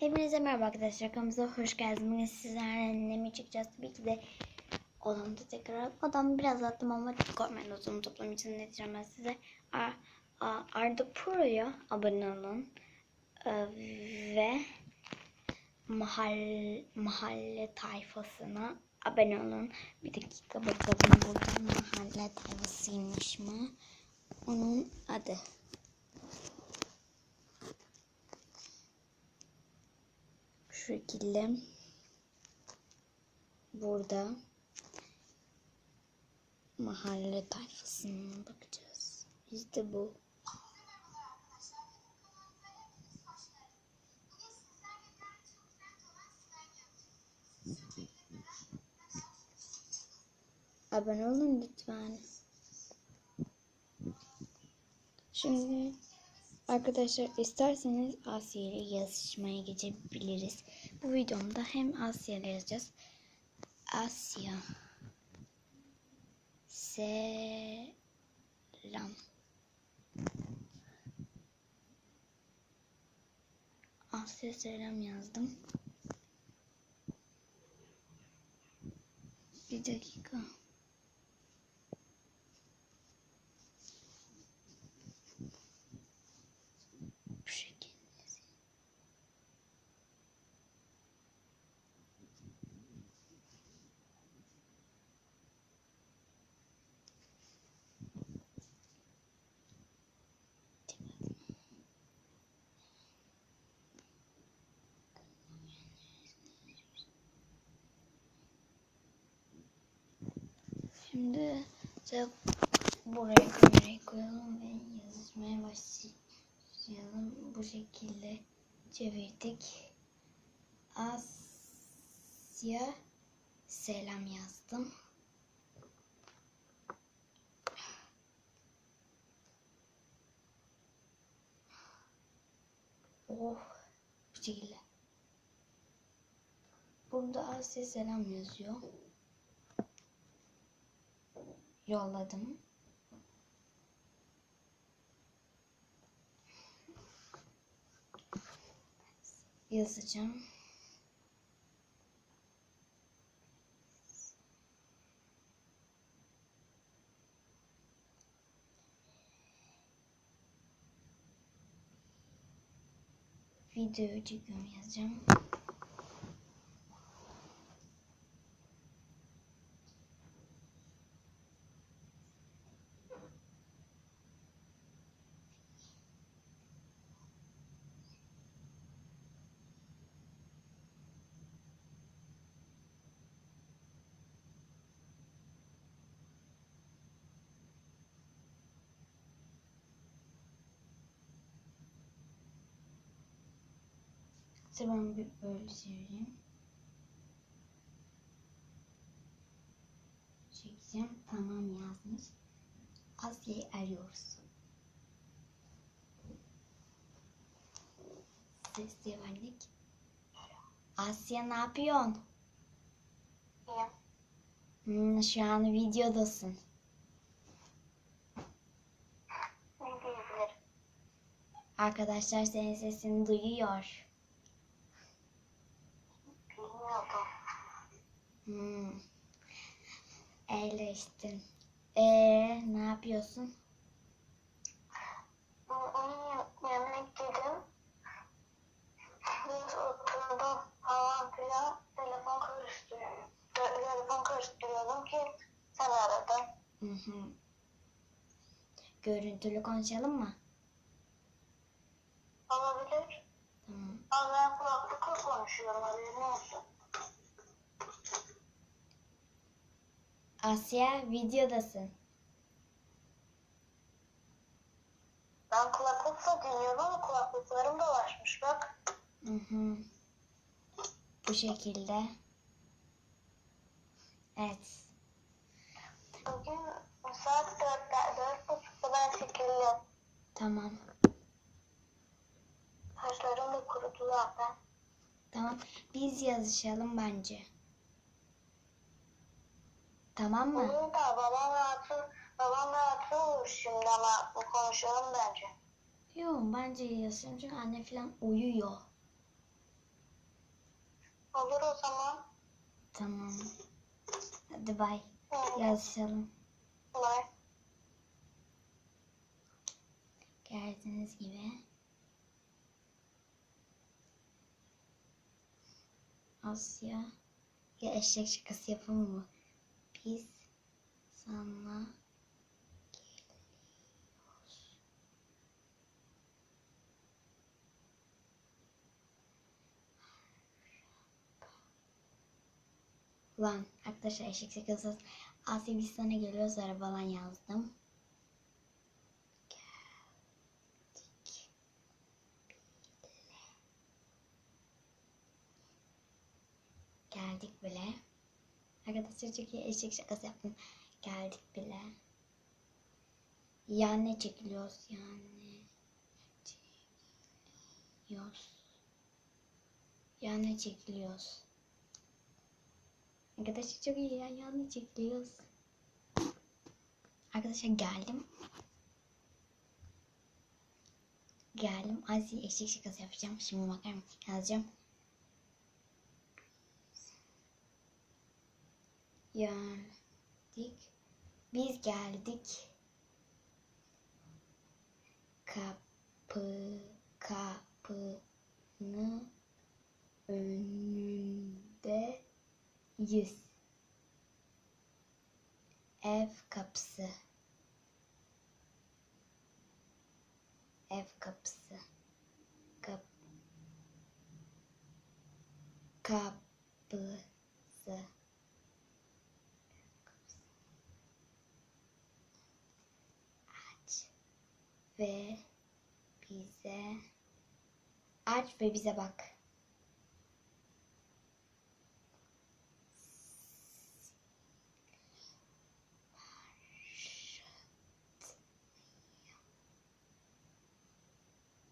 Hepinize merhaba arkadaşlar. Kanalımıza hoş geldiniz. Sizlerle ne çıkacağız? Tabii ki de odamda tekrar odamı biraz attım ama korkmayın odamı toplam için ne diyeceğim ben size. A, A, Arda Pro'ya abone olun. Ee, ve mahall, mahalle tayfasına abone olun. Bir dakika bakalım burada mahalle tayfasıymış mı? Onun adı. Şekilde burada mahalle tayfasına bakacağız. İşte bu. Abone olun lütfen. Şimdi Arkadaşlar isterseniz Asya ile yazışmaya geçebiliriz. Bu videomda hem Asya ile yazacağız. Asya. Selam. Asya selam yazdım. Bir dakika. Şimdi de buraya kamerayı koyalım ve yazmaya başlayalım. Bu şekilde çevirdik. Asya selam yazdım. Oh bu şekilde. Burada Asya selam yazıyor. Yolladım. Yazacağım. Video çekiyorum yazacağım. İşte ben bir böyle çevireyim. Çekeceğim. Tamam yazmış. Asya'yı arıyoruz. Ses verdik. Asya ne yapıyorsun? İyiyim. Hmm, şu an videodasın. Arkadaşlar senin sesini duyuyor. Hmm. İşte. Ee, ne yapıyorsun? Onun yanına gittim. Biz oturdum falan filan. Telefon karıştırıyordum. Telefon karıştırıyordum ki sen aradın. Hı hı. Görüntülü konuşalım mı? Olabilir. Tamam. Ama ben kulaklıkla konuşuyorum haberin olsun. Asya videodasın. Ben kulaklıkla dinliyorum ama kulaklıklarım dolaşmış bak. Hı hı. Bu şekilde. Evet. Bugün saat dörtte, dört buçukta ben çekildim. Tamam. Saçlarım da kurudu zaten. Tamam. Biz yazışalım bence. Tamam mı? Olur da babam rahatsız, babam rahatsız olur şimdi ama bu konuşalım bence. Yok bence yazışalım çünkü anne falan uyuyor. Olur o zaman. Tamam. Hadi bay. Hı. Yazışalım. Bye. Gördüğünüz gibi. Asya. Ya eşek şakası yapalım mı? Biz sana geliyoruz. Lan arkadaşlar eşek şakası. Asya biz sana geliyoruz arabadan yazdım. Geldik bile. Arkadaşlar çok iyi eşek şakası yaptım. Geldik bile. Yani çekiliyoruz yani. Çekiliyoruz. Yani çekiliyoruz. Arkadaşlar çok iyi ya. Yani çekiliyoruz. Arkadaşlar geldim. Geldim. Aziz eşek şakası yapacağım. Şimdi bakar mısın? Yazacağım. Geldik. Biz geldik. Kapı kapının önündeyiz. Ev kapısı. Ev kapısı. Kap kapısı. Aç ve bize aç ve bize bak.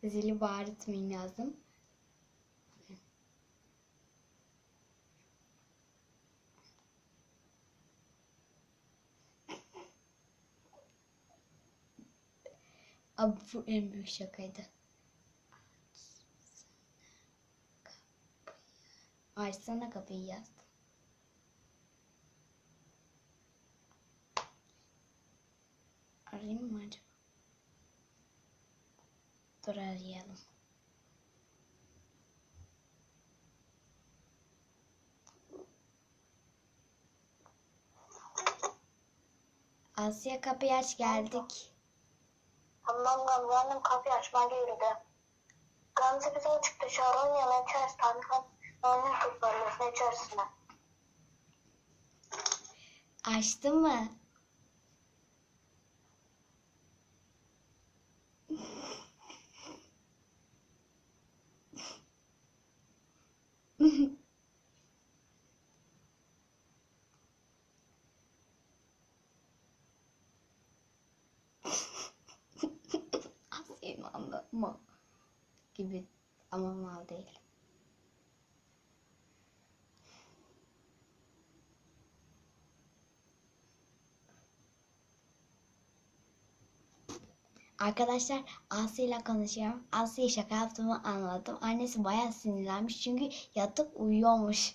Zili bağırtmayın lazım. Abi bu en büyük şakaydı. Açsana kapıyı yazdım. Arayayım mı acaba? Dur arayalım. Asya kapıyı aç geldik. Tamam Gamze annem kapıyı açma geldi. Gamze bize açık dışarı oynayalım içeriz. Tanrıkan annem kutlarlasın içerisine. Açtı mı? Anlatma gibi ama mal değil. Arkadaşlar Asya ile konuşuyorum. Asya'ya şaka yaptığımı anladım. Annesi bayağı sinirlenmiş çünkü yatıp uyuyormuş.